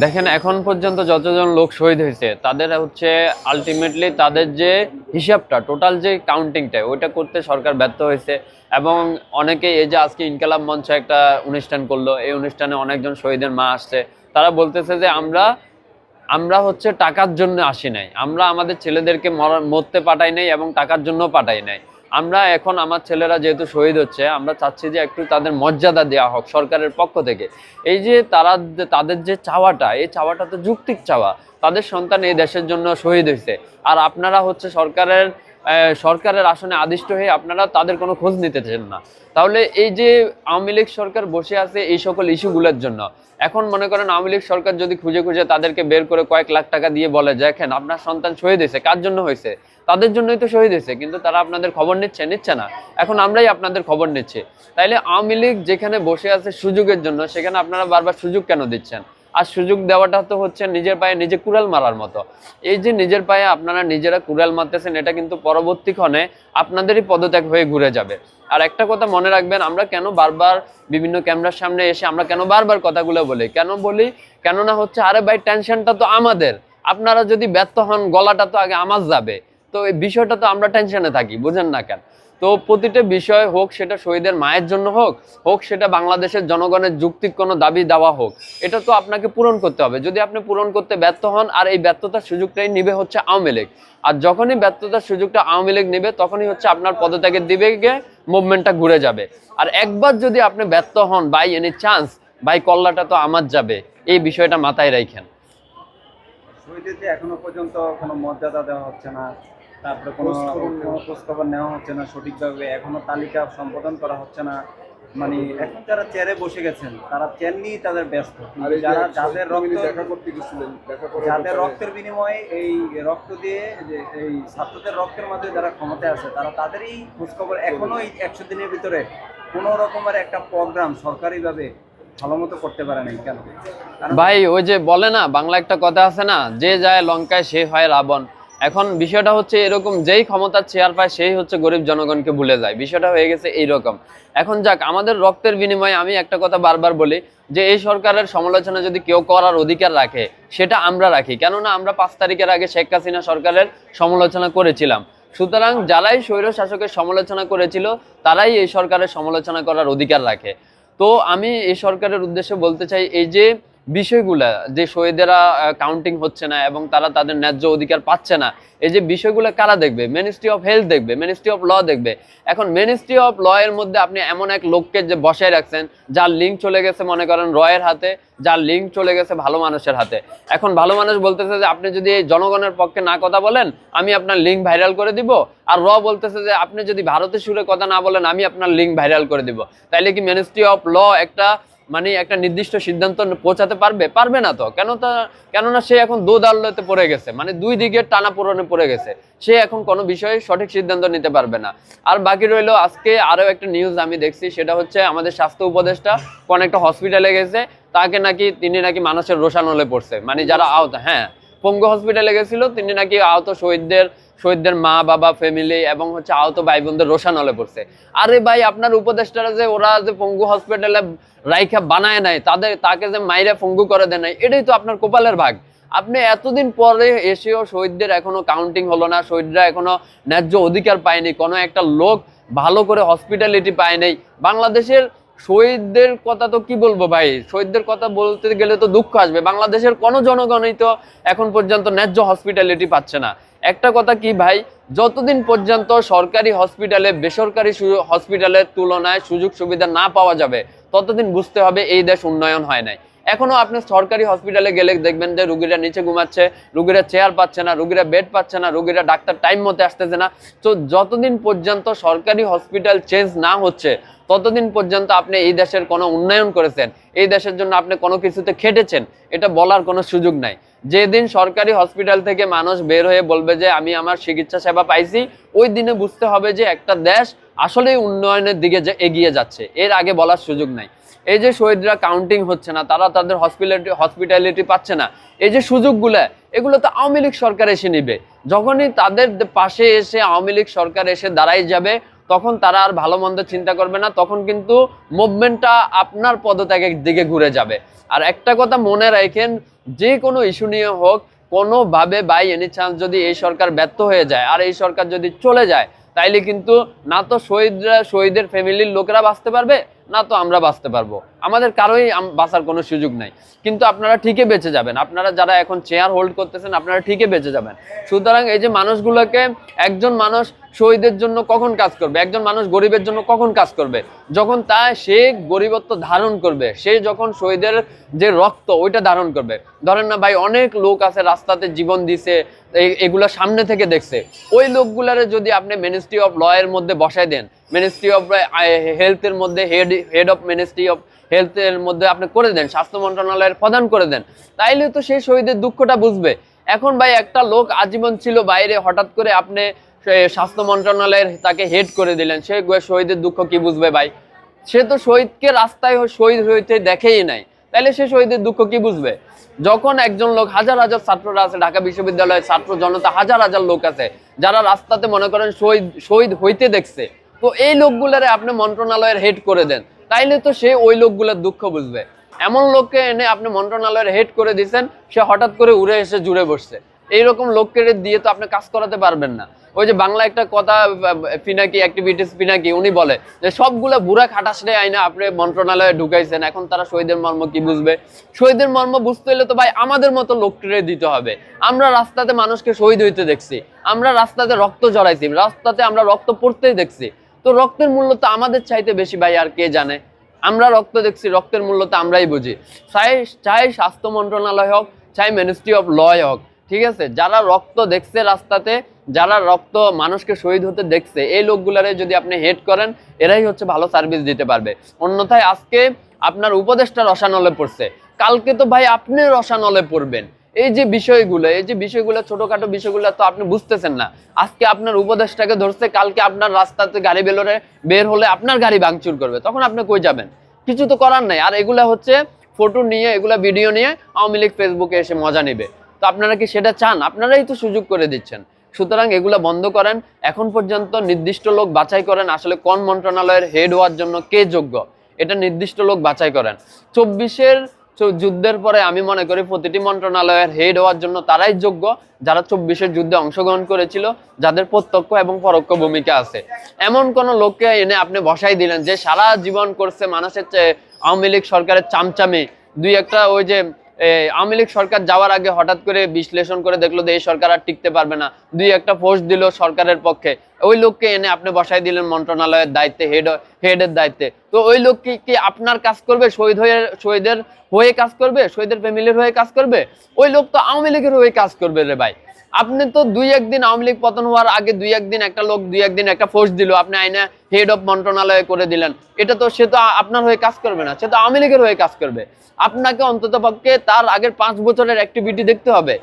দেখেন, এখন পর্যন্ত যতজন লোক শহীদ হয়েছে, তাদের হচ্ছে আলটিমেটলি তাদের যে হিসাবটা টোটাল যে কাউন্টিংটা ওইটা করতে সরকার ব্যর্থ হয়েছে। এবং অনেকে এই যে আজকে ইনকালাম মঞ্চ একটা অনুষ্ঠান করল, এই অনুষ্ঠানে অনেকজন শহীদের মা আসছে। তারা বলতেছে যে, আমরা আমরা হচ্ছে টাকার জন্য আসি নাই। আমরা আমাদের ছেলেদেরকে মরা- মরতে পাঠাই নাই এবং টাকার জন্য পাঠাই নাই। আমরা এখন আমার ছেলেরা যেহেতু শহীদ হচ্ছে, আমরা চাচ্ছি যে একটু তাদের মর্যাদা দেওয়া হোক সরকারের পক্ষ থেকে। এই যে তারা তাদের যে চাওয়াটা, এই চাওয়াটা তো যুক্তিক চাওয়া। তাদের সন্তান এই দেশের জন্য শহীদ হয়েছে। আর আপনারা হচ্ছে সরকারের সরকারের আসনে আদিষ্ট হয়ে আপনারা তাদের কোনো খোঁজ নিতেছেন না। তাহলে এই যে আওয়ামী লীগ সরকার বসে আছে এই সকল ইস্যুগুলোর জন্য, এখন মনে করেন আওয়ামী লীগ সরকার যদি খুঁজে খুঁজে তাদেরকে বের করে কয়েক লাখ টাকা দিয়ে বলে, দেখেন, আপনার সন্তান শহীদ হয়েছে, কার জন্য হয়েছে? তাদের জন্যই তো শহীদ হয়েছে, কিন্তু তারা আপনাদের খবর নিচ্ছে নিচ্ছে না। এখন আমরাই আপনাদের খবর নিচ্ছি। তাইলে আওয়ামী লীগ যেখানে বসে আছে সুযোগের জন্য, সেখানে আপনারা বারবার সুযোগ কেন দিচ্ছেন? আর সুযোগ দেওয়াটা তো হচ্ছে নিজের পায়ে নিজে কুড়াল মারার মতো। এই যে নিজের পায়ে আপনারা নিজেরা কুড়াল মারতেছেন, এটা কিন্তু পরবর্তীক্ষণে আপনাদেরই পদত্যাগ হয়ে ঘুরে যাবে। আর একটা কথা মনে রাখবেন, আমরা কেন বারবার বিভিন্ন ক্যামেরার সামনে এসে আমরা কেন বারবার কথাগুলো বলি? কেন বলি? কেননা হচ্ছে, আরে ভাই, টেনশনটা তো আমাদের। আপনারা যদি ব্যর্থ হন, গলাটা তো আগে আমার যাবে। তো এই বিষয়টা তো আমরা টেনশনে থাকি, বুঝেন না কেন? তো প্রতিটা বিষয় হোক, সেটা শহীদের মায়ের জন্য হোক হোক সেটা বাংলাদেশের জনগণের যুক্তিক কোনো দাবি দেওয়া হোক, এটা তো আপনাকে পূরণ করতে হবে। যদি আপনি পূরণ করতে ব্যর্থ হন, আর এই ব্যর্থতার সুযোগটাই নিবে হচ্ছে আওয়ামী লীগ। আর যখনই ব্যর্থতার সুযোগটা আওয়ামী লীগ নেবে, তখনই হচ্ছে আপনার পদত্যাগের দিবে গিয়ে মুভমেন্টটা ঘুরে যাবে। আর একবার যদি আপনি ব্যর্থ হন বাই এনি চান্স বাই কল্লাটা তো আমার যাবে। এই বিষয়টা মাথায় রাখেন এখনও পর্যন্ত কোনো মর্যাদা দেওয়া হচ্ছে না। তারপরে কোনো কোনো খোঁজখবর নেওয়া হচ্ছে না সঠিকভাবে। এখনও তালিকা সম্পাদন করা হচ্ছে না। মানে এখন যারা চেয়ারে বসে গেছেন তারা চেয়ার নিয়েই তাদের ব্যস্ত। যারা যাদের রক্ত দেখা করতে গেছিলেন যাদের রক্তের বিনিময়ে এই রক্ত দিয়ে এই ছাত্রদের রক্তের মধ্যে যারা ক্ষমতায় আছে তারা তাদেরই খোঁজখবর এখনও এই একশো দিনের ভিতরে কোনো রকমের একটা প্রোগ্রাম সরকারিভাবে ভালো মতো করতে পারে নাই কেন? কারণ ভাই ওই যে বলে না বাংলা একটা কথা আছে না যে যায় লঙ্কায় সে হয় রাবণ। এখন বিষয়টা হচ্ছে এরকম, যেই ক্ষমতার চেয়ার পায়, সেই হচ্ছে গরিব জনগণকে ভুলে যায়। বিষয়টা হয়ে গেছে এইরকম। এখন যাক, আমাদের রক্তের বিনিময়ে আমি একটা কথা বারবার বলি যে, এই সরকারের সমালোচনা যদি কেউ করার অধিকার রাখে, সেটা আমরা রাখি। কেননা আমরা পাঁচ তারিখের আগে শেখ হাসিনা সরকারের সমালোচনা করেছিলাম। সুতরাং যারাই স্বৈর শাসকের সমালোচনা করেছিল, তারাই এই সরকারের সমালোচনা করার অধিকার রাখে। তো আমি এই সরকারের উদ্দেশ্যে বলতে চাই, এই যে বিষয়গুলা, যে শহীদেরা কাউন্টিং হচ্ছে না এবং তারা তাদের ন্যায্য অধিকার পাচ্ছে না, এই যে বিষয়গুলো কারা দেখবে? মিনিস্ট্রি অফ হেলথ দেখবে মিনিস্ট্রি অফ ল দেখবে। এখন মিনিস্ট্রি অফ ল এর মধ্যে আপনি এমন এক লোককে যে বসায় রাখছেন, যার লিঙ্ক চলে গেছে, মনে করেন, রয়ের হাতে, যার লিঙ্ক চলে গেছে ভালো মানুষের হাতে। এখন ভালো মানুষ বলতেছে যে, আপনি যদি এই জনগণের পক্ষে না কথা বলেন, আমি আপনার লিঙ্ক ভাইরাল করে দিব। আর র বলতেছে যে, আপনি যদি ভারতের সুরে কথা না বলেন, আমি আপনার লিঙ্ক ভাইরাল করে দিব। তাইলে কি মিনিস্ট্রি অফ ল একটা মানে একটা নির্দিষ্ট সিদ্ধান্ত পৌঁছাতে পারবে? পারবে না তো। কেন তা কেননা সে এখন দো দাল্যতে পড়ে গেছে। মানে দুই দিকে টানা পূরণে পড়ে গেছে। সে এখন কোনো বিষয়ে সঠিক সিদ্ধান্ত নিতে পারবে না। আর বাকি রইল আজকে আরও একটা নিউজ আমি দেখছি। সেটা হচ্ছে আমাদের স্বাস্থ্য উপদেষ্টা কোন একটা হসপিটালে গেছে। তাকে নাকি তিনি নাকি মানুষের রোশানলে পড়ছে। মানে যারা আহত হ্যাঁ পঙ্গু হসপিটালে গেছিল। তিনি নাকি আহত শহীদদের শহীদদের মা, বাবা ফ্যামিলি এবং হচ্ছে আহত ভাই বোনদের রোশানলে পড়ছে। আরে ভাই, আপনার উপদেষ্টারা যে ওরা যে পঙ্গু হসপিটালে রাইখা বানায় নাই, তাদের তাকে যে মাইরা পঙ্গু করে দেয় নাই, এটাই তো আপনার কপালের ভাগ। আপনি এতদিন পরে এসেও শহীদদের এখনও কাউন্টিং হলো না, শহীদরা এখনও ন্যায্য অধিকার পায়নি, কোনো একটা লোক ভালো করে হসপিটালিটি পায় নাই। বাংলাদেশের শহীদদের কথা তো কি বলব ভাই? শহীদদের কথা বলতে গেলে তো দুঃখ আসবে। বাংলাদেশের কোনো জনগণই তো এখন পর্যন্ত ন্যায্য হসপিটালিটি পাচ্ছে না। একটা কথা কি ভাই? যতদিন পর্যন্ত সরকারি হসপিটালে বেসরকারি হসপিটালের তুলনায় সুযোগ সুবিধা না পাওয়া যাবে, ততদিন বুঝতে হবে এই দেশ উন্নয়ন হয় নাই। এখনও আপনি সরকারি হসপিটালে গেলে দেখবেন যে রুগীরা নিচে ঘুমাচ্ছে, রুগীরা চেয়ার পাচ্ছে না, রুগীরা বেড পাচ্ছে না, রুগীরা ডাক্তার টাইম মতো আসতেছে না। তো যতদিন পর্যন্ত সরকারি হসপিটাল চেঞ্জ না হচ্ছে, ততদিন পর্যন্ত আপনি এই দেশের কোনো উন্নয়ন করেছেন, এই দেশের জন্য আপনি কোনো কিছুতে খেটেছেন, এটা বলার কোনো সুযোগ নাই। যেদিন সরকারি হসপিটাল থেকে মানুষ বের হয়ে বলবে যে, আমি আমার চিকিৎসা সেবা পাইছি, ওই দিনে বুঝতে হবে যে একটা দেশ আসলেই উন্নয়নের দিকে যে এগিয়ে যাচ্ছে, এর আগে বলার সুযোগ নাই। এই যে শহীদরা কাউন্টিং হচ্ছে না, তারা তাদের হসপিটালিটি হসপিটালিটি পাচ্ছে না, এই যে সুযোগগুলো, এগুলো তো আওয়ামী লীগ সরকার এসে নিবে। যখনই তাদের পাশে এসে আওয়ামী লীগ সরকার এসে দাঁড়াই যাবে, তখন তারা আর ভালো মন্দ চিন্তা করবে না, তখন কিন্তু মুভমেন্টটা আপনার পদত্যাগের দিকে ঘুরে যাবে। আর একটা কথা মনে রাখেন, যে কোনো ইস্যু নিয়ে হোক, কোনোভাবে বাই এনি চান্স যদি এই সরকার ব্যর্থ হয়ে যায়, আর এই সরকার যদি চলে যায় তাইলে কিন্তু না তো শহীদরা শহীদের ফ্যামিলির লোকেরা বাঁচতে পারবে না তো আমরা বাঁচতে পারব। আমাদের কারোই বাঁচার কোনো সুযোগ নাই। কিন্তু আপনারা ঠিকই বেঁচে যাবেন। আপনারা যারা এখন চেয়ার হোল্ড করতেছেন, আপনারা ঠিকই বেঁচে যাবেন। সুতরাং এই যে মানুষগুলোকে একজন মানুষ শহীদের জন্য কখন কাজ করবে? একজন মানুষ গরিবের জন্য কখন কাজ করবে? যখন তা সে গরিবত্ব ধারণ করবে, সে যখন শহীদের যে রক্ত, ওইটা ধারণ করবে। ধরেন না ভাই, অনেক লোক আছে রাস্তাতে জীবন দিছে এগুলো সামনে থেকে দেখছে। ওই লোকগুলারে যদি আপনি মিনিস্ট্রি অফ ল এর মধ্যে বসায় দেন মিনিস্ট্রি অফ হেলথের মধ্যে head head of ministry of হেলথের মধ্যে আপনি করে দেন, স্বাস্থ্য মন্ত্রণালয়ের প্রদান করে দেন। তাইলে তো সেই শহীদের দুঃখটা বুঝবে। এখন ভাই একটা লোক আজীবন ছিল বাইরে, হঠাৎ করে আপনি সে স্বাস্থ্য মন্ত্রণালয়ের তাকে হেড করে দিলেন। সে শহীদের দুঃখ কি বুঝবে ভাই? সে তো শহীদকে রাস্তায় শহীদ হইতে দেখেই নাই। তাইলে সে শহীদের দুঃখ কি বুঝবে? যখন একজন লোক, হাজার হাজার ছাত্ররা আছে, ঢাকা বিশ্ববিদ্যালয়ের ছাত্র জনতা, হাজার হাজার লোক আছে, যারা রাস্তাতে মনে করেন শহীদ শহীদ হইতে দেখছে তো এই লোকগুলারে আপনি মন্ত্রণালয়ের হেড করে দেন। তাইলে তো সে ওই লোকগুলোর দুঃখ বুঝবে। এমন লোককে এনে আপনি মন্ত্রণালয়ের হেড করে দিছেন, সে হঠাৎ করে উড়ে এসে জুড়ে বসছে। এইরকম লোককে দিয়ে তো আপনি কাজ করাতে পারবেন না। ওই যে বাংলা একটা কথা পিনাকি অ্যাক্টিভিটিস পিনাকি উনি বলে যে, সবগুলো বুড়া খাটাসরে আইনা আপনি মন্ত্রণালয়ে ঢুকাইছেন, এখন তারা শহীদের মর্ম কি বুঝবে? শহীদের মর্ম বুঝতে হলে তো ভাই আমাদের মতো লোককে দিতে হবে। আমরা রাস্তাতে মানুষকে শহীদ হইতে দেখছি। আমরা রাস্তাতে রক্ত জড়াইছি রাস্তাতে আমরা রক্ত পড়তেই দেখছি। তো রক্তের মূল্য তো আমাদের চাইতে বেশি ভাই, আর কে জানে? আমরা রক্ত দেখছি, রক্তের মূল্য তো আমরাই বুঝি। চাই চাই স্বাস্থ্য মন্ত্রণালয় হোক, চাই মিনিস্ট্রি অফ ল হোক, ঠিক আছে? যারা রক্ত দেখছে রাস্তাতে, যারা রক্ত মানুষকে শহীদ হতে দেখছে, এই লোকগুলারে যদি আপনি হেড করেন, এরাই হচ্ছে ভালো সার্ভিস দিতে পারবে। অন্যথায় আজকে আপনার উপদেশটা রসানলে পড়ছে। কালকে তো ভাই আপনি রসানলে পড়বেন। এই যে বিষয়গুলো, এই যে বিষয়গুলো, ছোটখাটো বিষয়গুলো তো আপনি বুঝতেছেন না। আজকে আপনার উপদেশটাকে ধরছে, কালকে আপনার রাস্তাতে গাড়ি বেরোলে বের হলে আপনার গাড়ি ভাঙচুর করবে। তখন আপনি কই যাবেন? কিছু তো করার নাই। আর এগুলা হচ্ছে ফটো নিয়ে, এগুলা ভিডিও নিয়ে আওয়ামী লীগ ফেসবুকে এসে মজা নেবে। তো আপনারা কি সেটা চান? আপনারাই তো সুযোগ করে দিচ্ছেন। সুতরাং এগুলা বন্ধ করেন। এখন পর্যন্ত নির্দিষ্ট লোক বাছাই করেন। আসলে কোন মন্ত্রণালয়ের হেড হওয়ার জন্য কে যোগ্য? এটা নির্দিষ্ট লোক বাছাই করেন। চব্বিশের যুদ্ধের পরে আমি মনে করি প্রতিটি মন্ত্রণালয়ের হেড হওয়ার জন্য তারাই যোগ্য যারা চব্বিশের যুদ্ধে অংশগ্রহণ করেছিল, যাদের প্রত্যক্ষ এবং পরোক্ষ ভূমিকা আছে। এমন কোন লোককে এনে আপনি বসাই দিলেন যে সারা জীবন করছে মানুষের চেয়ে আওয়ামী লীগ সরকারের চামচামি। দুই একটা ওই যে আওয়ামী লীগ সরকার যাওয়ার আগে হঠাৎ করে বিশ্লেষণ করে দেখল যে এই সরকার আর টিকতে পারবে না। দুই একটা পোস্ট দিল সরকারের পক্ষে। ওই লোককে এনে আপনি বসাই দিলেন মন্ত্রণালয়ের দায়িত্বে হেড হেডের দায়িত্বে। তো ওই লোক কি কি আপনার কাজ করবে? শহীদ হয়ে, শহীদের হয়ে কাজ করবে? শহীদের ফ্যামিলির হয়ে কাজ করবে? ওই লোক তো আওয়ামী লীগের হয়ে কাজ করবে রে ভাই। আপনি তো দুই একদিন আওয়ামী লীগ পতন হওয়ার আগে দুই একদিন একটা লোক দুই একদিন একটা ফোর্স দিল, আপনি আইনা হেড অফ মন্ত্রণালয়ে করে দিলেন। এটা তো সে তো আপনার হয়ে কাজ করবে না, সে তো আওয়ামী লীগের হয়ে কাজ করবে। আপনাকে অন্তত পক্ষে তার আগের পাঁচ বছরের অ্যাক্টিভিটি দেখতে হবে।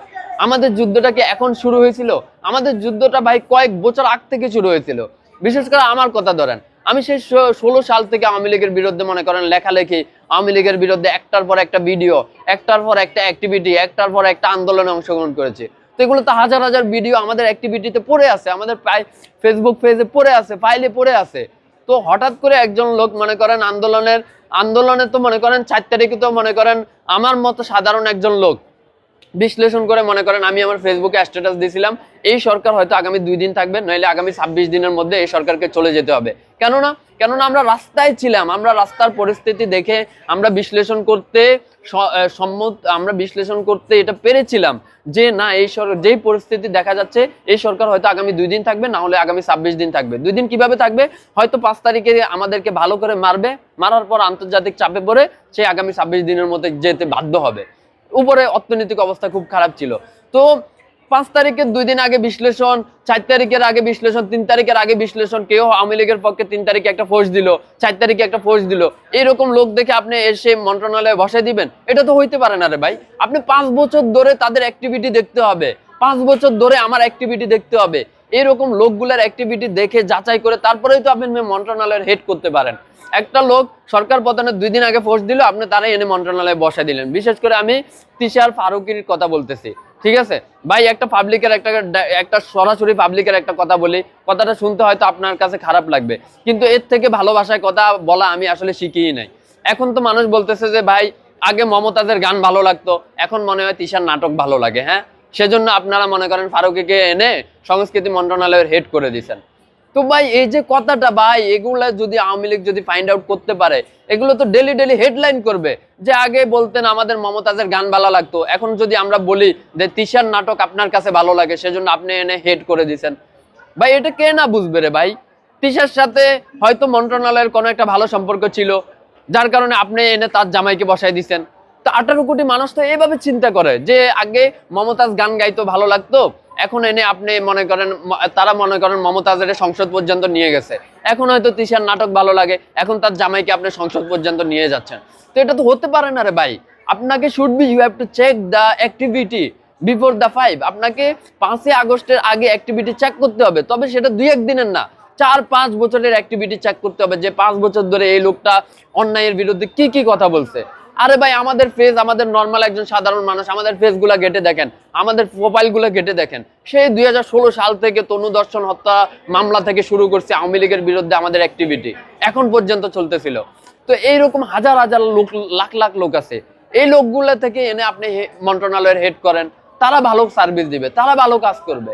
আমাদের যুদ্ধটা কি এখন শুরু হয়েছিল? আমাদের যুদ্ধটা ভাই কয়েক বছর আগ থেকে শুরু হয়েছিল। বিশেষ করে আমার কথা ধরেন, আমি সেই ষোলো সাল থেকে আওয়ামী লীগের বিরুদ্ধে মনে করেন লেখালেখি, আওয়ামী লীগের বিরুদ্ধে একটার পর একটা ভিডিও একটার পর একটা অ্যাক্টিভিটি একটার পর একটা আন্দোলনে অংশগ্রহণ করেছি। তো এগুলো তো হাজার হাজার ভিডিও আমাদের অ্যাক্টিভিটিতে পড়ে আছে, আমাদের ফেসবুক পেজে পড়ে আছে ফাইলে পড়ে আছে। তো হঠাৎ করে একজন লোক মনে করেন আন্দোলনের, আন্দোলনে তো মনে করেন চার তারিখে তো মনে করেন আমার মতো সাধারণ একজন লোক বিশ্লেষণ করে মনে করেন আমি আমার ফেসবুকে স্ট্যাটাস দিয়েছিলাম। এই সরকার হয়তো আগামী দুই দিন থাকবে, নইলে আগামী ছাব্বিশ দিনের মধ্যে এই সরকারকে চলে যেতে হবে। কেননা কেননা আমরা রাস্তায় ছিলাম, আমরা রাস্তার পরিস্থিতি দেখে আমরা বিশ্লেষণ করতে সম্মত, আমরা বিশ্লেষণ করতে এটা পেরেছিলাম যে না, এই যেই পরিস্থিতি দেখা যাচ্ছে, এই সরকার হয়তো আগামী দুই দিন থাকবে, না হলে আগামী ছাব্বিশ দিন থাকবে। দুই দিন কীভাবে থাকবে? হয়তো পাঁচ তারিখে আমাদেরকে ভালো করে মারবে, মারার পর আন্তর্জাতিক চাপে পড়ে সে আগামী ছাব্বিশ দিনের মধ্যে যেতে বাধ্য হবে। উপরে অর্থনৈতিক অবস্থা খুব খারাপ ছিল। তো পাঁচ তারিখের দুই দিন আগে বিশ্লেষণ, চার তারিখের আগে বিশ্লেষণ, তিন তারিখের আগে বিশ্লেষণ, কেউ আওয়ামী লীগের পক্ষে তিন তারিখে একটা ফোর্স দিল, চার তারিখে একটা ফোর্স দিল। এরকম লোক দেখে আপনি এসে মন্ত্রণালয়ে বসে দিবেন? এটা তো হইতে পারে না রে ভাই। আপনি পাঁচ বছর ধরে তাদের অ্যাক্টিভিটি দেখতে হবে। পাঁচ বছর ধরে আমার অ্যাক্টিভিটি দেখতে হবে। এরকম লোকগুলার অ্যাক্টিভিটি দেখে যাচাই করে তারপরেই তো আপনি মন্ত্রণালয়ের হেড করতে পারেন। একটা লোক সরকার পতনের দুই দিন আগে ফোর্স দিল, আপনি তারাই এনে মন্ত্রণালয়ে বসা দিলেন। বিশেষ করে আমি তিশার ফারুকির কথা বলতেছি, ঠিক আছে? ভাই, একটা পাবলিকের একটা একটা সরাসরি পাবলিকের একটা কথা বলি, কথাটা শুনতে হয়তো আপনার কাছে খারাপ লাগবে, কিন্তু এর থেকে ভালোবাসায় কথা বলা আমি আসলে শিখিই নাই। এখন তো মানুষ বলতেছে যে, ভাই, আগে মমতাজের গান ভালো লাগতো, এখন মনে হয় তিশার নাটক ভালো লাগে। হ্যাঁ? সেজন্য আপনারা মনে করেন ফারুকিকে এনে সংস্কৃতি মন্ত্রণালয়ের হেড করে দিছেন তো ভাই, এই যে কথাটা ভাই, এগুলা যদি আওয়ামী লীগ যদি ফাইন্ড আউট করতে পারে, এগুলো তো ডেলি ডেলি হেডলাইন করবে। যে আগে বলতেন আমাদের মমতাজের গান ভালো লাগতো, এখন যদি আমরা বলি যে তিশার নাটক আপনার কাছে ভালো লাগে, সেজন্য আপনি এনে হেড করে দিছেন। ভাই, এটা কে না বুঝবে রে ভাই? তিশার সাথে হয়তো মন্ত্রণালয়ের কোনো একটা ভালো সম্পর্ক ছিল, যার কারণে আপনি এনে তার জামাইকে বসাই দিছেন। তো আঠারো কোটি মানুষ তো এইভাবে চিন্তা করে, যে আগে মমতাজ গান গাইতো, ভালো লাগতো এখন এনে আপনি মনে করেন তারা মনে করেন মমতাজের সংসদ পর্যন্ত নিয়ে গেছে। এখন হয়তো তিশার নাটক ভালো লাগে, এখন তার জামাইকে আপনি সংসদ পর্যন্ত নিয়ে যাচ্ছেন। তো এটা তো হতে পারে না রে ভাই। আপনাকে should be you have to check the activity before the five আপনাকে পাঁচই আগস্টের আগে অ্যাক্টিভিটি চেক করতে হবে, তবে সেটা দুই একদিনের না। চার, পাঁচ বছরের অ্যাক্টিভিটি চেক করতে হবে যে পাঁচ বছর ধরে এই লোকটা অন্যায়ের বিরুদ্ধে কি কি কথা বলছে। আরে ভাই, আমাদের ফেজ আমাদের নর্মাল একজন সাধারণ মানুষ, আমাদের ফেসগুলো ঘেটে দেখেন, আমাদের প্রোফাইলগুলো ঘেটে দেখেন। সেই দুই সাল থেকে তনু দর্শন হত্যা মামলা থেকে শুরু করছে আওয়ামী লীগের বিরুদ্ধে আমাদের অ্যাক্টিভিটি এখন পর্যন্ত চলতেছিল। তো এইরকম হাজার হাজার লোক, লাখ লাখ লোক আছে। এই লোকগুলো থেকে এনে আপনি মন্ত্রণালয়ের হেড করেন, তারা ভালো সার্ভিস দিবে, তারা ভালো কাজ করবে।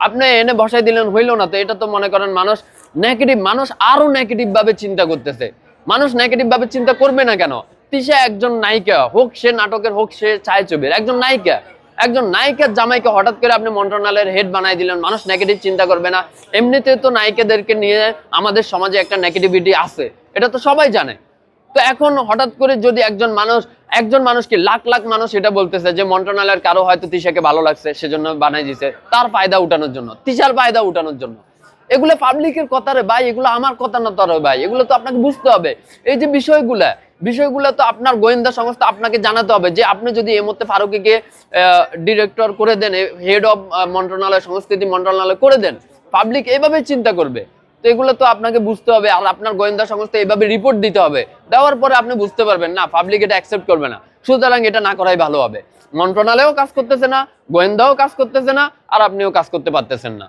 আপনি এনে বসাই দিলেন, হইল না তো, এটা তো মনে করেন মানুষ নেগেটিভ মানুষ আরও নেগেটিভ ভাবে চিন্তা করতেছে। মানুষ নেগেটিভ ভাবে চিন্তা করবে না কেন? তিশা একজন নায়িকা, হোক সে নাটকের, হোক সে ছায়াছবির, একজন নায়িকা, একজন নায়িকার জামাইকে হঠাৎ করে আপনি মন্ত্রণালয়ের হেড বানাই দিলেন, মানুষ নেগেটিভ চিন্তা করবে না। এমনিতে তো নায়িকাদেরকে নিয়ে আমাদের সমাজে একটা নেগেটিভিটি আছে, এটা তো সবাই জানে। তো এখন হঠাৎ করে যদি একজন মানুষ, একজন মানুষকে লাখ লাখ মানুষ এটা বলতেছে যে মন্ত্রণালয়ের কারও হয়তো তিশাকে ভালো লাগছে, সেজন্য বানাই দিছে, তার ফায়দা উঠানোর জন্য, তিশার ফায়দা উঠানোর জন্য। এগুলো পাবলিকের কথা রে ভাই, এগুলো আমার কথা না তো ভাই, এগুলো তো আপনাকে বুঝতে হবে। এই যে বিষয়গুলা বিষয়গুলো তো আপনার গোয়েন্দা সংস্থা আপনাকে জানাতে হবে যে আপনি যদি এই মুহূর্তে ফারুকিকে ডিরেক্টর করে দেন হেড অফ মন্ত্রণালয়, সংস্কৃতি মন্ত্রণালয় করে দেন পাবলিক এইভাবে চিন্তা করবে। তো এগুলো তো আপনাকে বুঝতে হবে আর আপনার গোয়েন্দা সংস্থা এইভাবে রিপোর্ট দিতে হবে। দেওয়ার পরে আপনি বুঝতে পারবেন, না পাবলিক এটা অ্যাকসেপ্ট করবে না। সুতরাং এটা না করাই ভালো হবে। মন্ত্রণালয়ও কাজ করতেছে না, গোয়েন্দাও কাজ করতেছে না, আর আপনিও কাজ করতে পারতেছেন না।